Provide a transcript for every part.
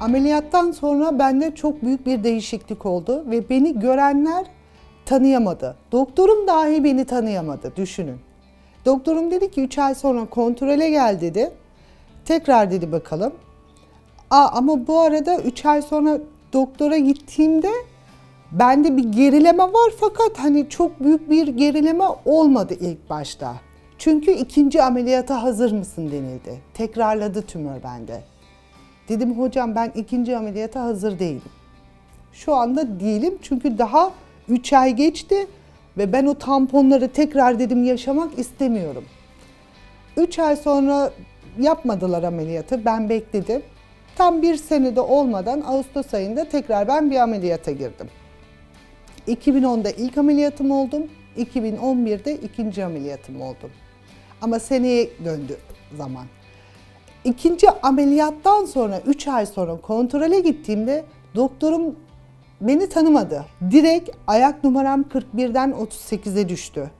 Ameliyattan sonra bende çok büyük bir değişiklik oldu ve beni görenler tanıyamadı. Doktorum dahi beni tanıyamadı düşünün. Doktorum dedi ki 3 ay sonra kontrole gel dedi. Tekrar dedi bakalım. Aa, ama bu arada 3 ay sonra doktora gittiğimde bende bir gerileme var fakat hani çok büyük bir gerileme olmadı ilk başta. Çünkü ikinci ameliyata hazır mısın denildi. Tekrarladı tümör bende. Dedim hocam ben ikinci ameliyata hazır değilim. Şu anda değilim çünkü daha 3 ay geçti ve ben o tamponları tekrar dedim yaşamak istemiyorum. 3 ay sonra yapmadılar ameliyatı. Ben bekledim. Tam bir senede olmadan Ağustos ayında tekrar ben bir ameliyata girdim. 2010'da ilk ameliyatım oldum. 2011'de ikinci ameliyatım oldum. Ama seneye döndü zaman. İkinci ameliyattan sonra 3 ay sonra kontrole gittiğimde doktorum beni tanımadı. Direkt ayak numaram 41'den 38'e düştü.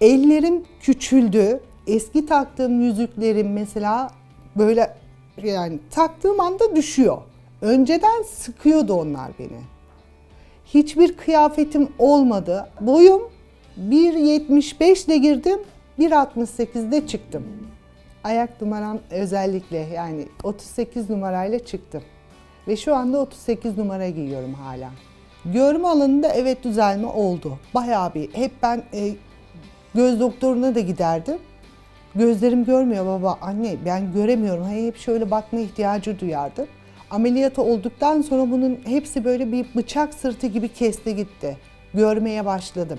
Ellerim küçüldü. Eski taktığım yüzüklerim mesela böyle yani taktığım anda düşüyor. Önceden sıkıyordu onlar beni. Hiçbir kıyafetim olmadı. Boyum 1.75 ile girdim, 1.68'de çıktım. Ayak numaram özellikle yani 38 numarayla çıktım. Ve şu anda 38 numara giyiyorum hala. Görme alanında evet düzelme oldu. Bayağı bir. Hep ben e, göz doktoruna da giderdim. Gözlerim görmüyor baba, anne ben göremiyorum. Hani hep şöyle bakma ihtiyacı duyardım. Ameliyatı olduktan sonra bunun hepsi böyle bir bıçak sırtı gibi kesti gitti. Görmeye başladım.